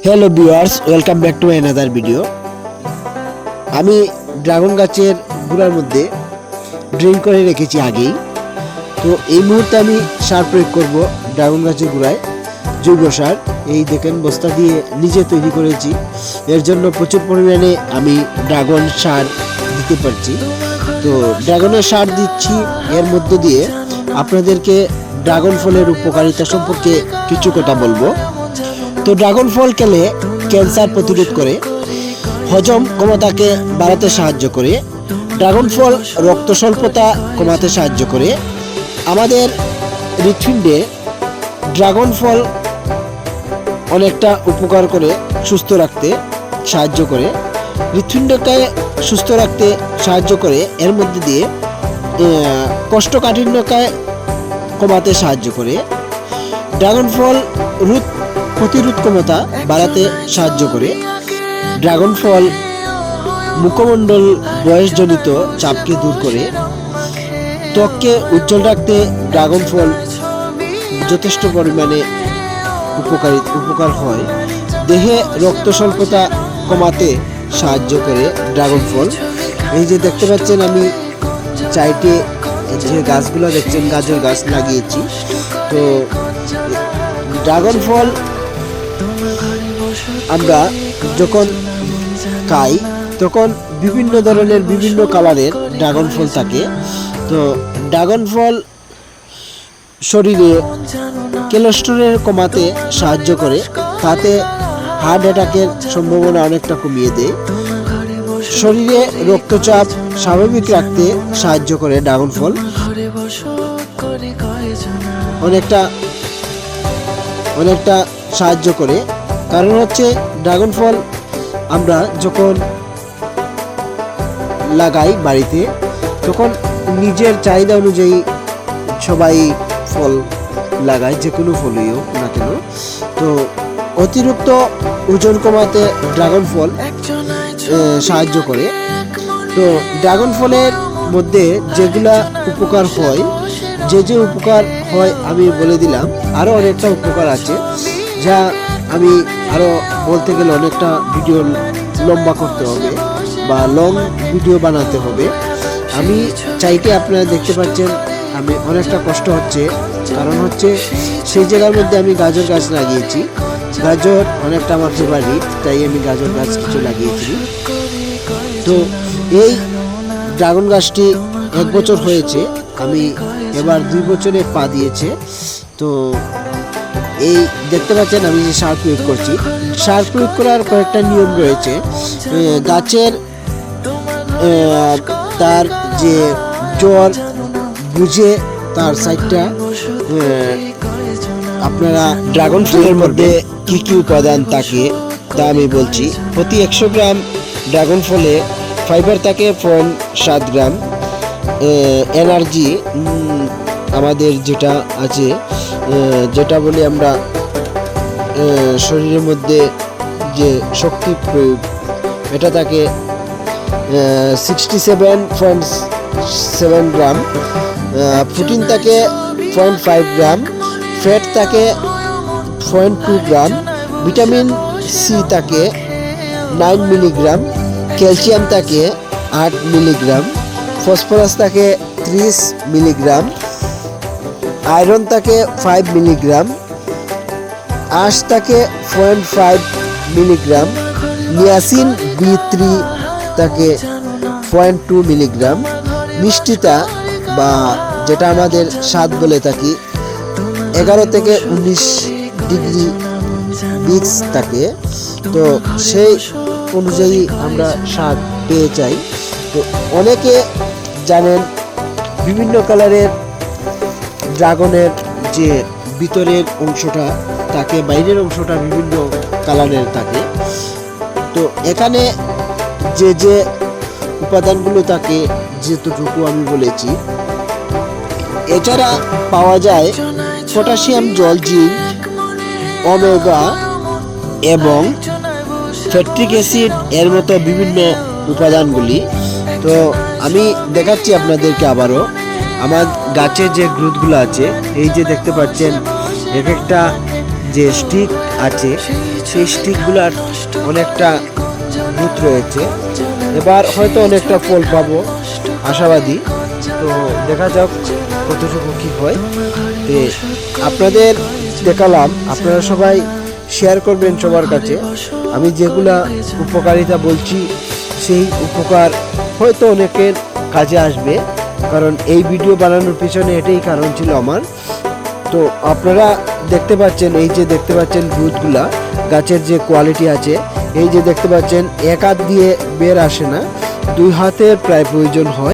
Hello viewers welcome back to another video আমি dragon গাছের গুঁড়ার মধ্যে ড্রিঙ্ক করে রেখেছি আগেই। তো এই মুহূর্তে আমি সার প্রয়োগ করব ড্রাগন গাছের গুঁড়ায়। জৈব সার, এই দেখেন বস্তা দিয়ে নিজে তৈরি করেছি। এর জন্য প্রচুর পরিমাণে আমি ড্রাগন সার দিতে পারছি। তো ড্রাগনের সার দিচ্ছি, এর মধ্য দিয়ে আপনাদেরকে ড্রাগন ফলের উপকারিতা সম্পর্কে কিছু কথা বলব। তো ড্রাগন ফল খেলে ক্যান্সার প্রতিরোধ করে হজম ক্ষমতাকে বাড়াতে সাহায্য করে ড্রাগন ফল রক্ত স্বল্পতা কমাতে সাহায্য করে। আমাদের হৃৎপিণ্ডে ড্রাগন ফল অনেকটা উপকার করে সুস্থ রাখতে সাহায্য করে। হৃৎপিণ্ডকে সুস্থ রাখতে সাহায্য করে এর মধ্যে দিয়ে আহ, কোষ্ঠকাঠিন্যকে কমাতে সাহায্য করে। ড্রাগন ফল রোধ প্রতিরোধ ক্ষমতা বাড়াতে সাহায্য করে। ড্রাগন ফল মুখমণ্ডল বয়সজনিত চাপকে দূর করে। ত্বককে উজ্জ্বল রাখতে ড্রাগন ফল যথেষ্ট পরিমাণে উপকারী উপকার হয়। দেহে রক্ত স্বল্পতা কমাতে সাহায্য করে ড্রাগন ফল এই যে দেখতে পাচ্ছেন আমি চাইটে যে গাছগুলো দেখছেন, গাজর গাছ লাগিয়েছি। তো ড্রাগন ফল আমরা যখন খাই, তখন বিভিন্ন ধরনের বিভিন্ন কালারের ড্রাগন ফল থাকে। তো ড্রাগন ফল শরীরে কোলেস্টেরল কমাতে সাহায্য করে, তাতে হার্ট অ্যাটাকের সম্ভাবনা অনেকটা কমিয়ে দেয়। শরীরে রক্তচাপ স্বাভাবিক রাখতে সাহায্য করে ড্রাগন ফল। অনেকটা অনেকটা সাহায্য করে। কারণ হচ্ছে ড্রাগন ফল আমরা যখন লাগাই বাড়িতে, তখন নিজের চাহিদা অনুযায়ী সবাই ফল লাগায়, যে কোনো ফলই না কেন। তো অতিরিক্ত ওজন কমাতে ড্রাগন ফল সাহায্য করে। তো ড্রাগন ফলের মধ্যে যেগুলা উপকার হয়, যে যে উপকার হয় আমি বলে দিলাম। আরও অনেকটা উপকার আছে, যা আমি আরও বলতে গেলে অনেকটা ভিডিও লম্বা করতে হবে বা লং ভিডিও বানাতে হবে। আমি চাইতে আপনারা দেখতে পাচ্ছেন, আমি অনেকটা কষ্ট হচ্ছে। কারণ হচ্ছে সেই জায়গার মধ্যে আমি গাজর গাছ লাগিয়েছি। গাজর অনেকটা আমার ফেভারিট তাই আমি গাজর গাছ কিছু লাগিয়েছি। তো এই ড্রাগন গাছটি এক বছর হয়েছে, আমি এবার দুই বছরে পা দিয়েছে। তো এই দেখতে পাচ্ছেন আমি যে সার প্রয়োগ করছি। সার প্রয়োগ করার কয়েকটা নিয়ম রয়েছে। গাছের তার যে জ্বর বুঝে তার সাইডটা আপনারা ড্রাগন ফলের মধ্যে কি কি উপাদান থাকে তা আমি বলছি। প্রতি একশো গ্রাম ড্রাগন ফলে ফাইবার থাকে পয়েন্ট সাত গ্রাম। এনার্জি আমাদের যেটা আছে যেটা বলি আমরা শরীরের মধ্যে যে শক্তি প্রয়োগ, এটা থাকে sixty seven point seven gram protein থাকে পয়েন্ট ফাইভ গ্রাম ফ্যাট থাকে point two gram vitamin C থাকে নাইন মিলিগ্রাম ক্যালসিয়াম থাকে আট মিলিগ্রাম ফসফরাস থাকে ত্রিশ মিলিগ্রাম আয়রন থাকে ফাইভ মিলিগ্রাম আঁশ থাকে point five milligram niacin B three থাকে পয়েন্ট টু মিলিগ্রাম মিষ্টিতা বা যেটা আমাদের স্বাদ বলে থাকি, এগারো থেকে উনিশ ডিগ্রি মিক্স থাকে তো সেই অনুযায়ী আমরা স্বাদ পেয়ে যাই। তো অনেকে জানেন বিভিন্ন কালারের ড্রাগনের যে ভিতরের অংশটা থাকে বাইরের অংশটা বিভিন্ন কালারের থাকে। তো এখানে যে যে উপাদানগুলো থাকে, যেতটুকু আমি বলেছি, এছাড়া পাওয়া যায় পটাশিয়াম জল জিঙ্ক ওমেগা এবং ফ্যাট্রিক অ্যাসিড এর মতো বিভিন্ন উপাদানগুলি। তো আমি দেখাচ্ছি আপনাদেরকে আবারও। আমার গাছের যে গ্রুথগুলো আছে, এই যে দেখতে পাচ্ছেন এক একটা যে স্টিক আছে, সেই স্টিকগুলার অনেকটা ভূত রয়েছে। এবার হয়তো অনেকটা ফল পাবো, আশাবাদী। তো দেখা যাক কতটুকু কি হয়। তে আপনাদের দেখালাম, আপনারা সবাই শেয়ার করবেন সবার কাছে। আমি যেগুলা উপকারিতা বলছি, সেই উপকার হয়তো অনেকের কাজে আসবে। কারণ এই ভিডিও বানানোর পিছনে এটাই কারণ ছিল আমার। তো আপনারা দেখতে পাচ্ছেন, এই যে দেখতে পাচ্ছেন ভূতগুলা, গাছের যে কোয়ালিটি আছে, এই যে দেখতে পাচ্ছেন, এক হাত দিয়ে বের আসে না, দুই হাতের প্রায় প্রয়োজন হয়।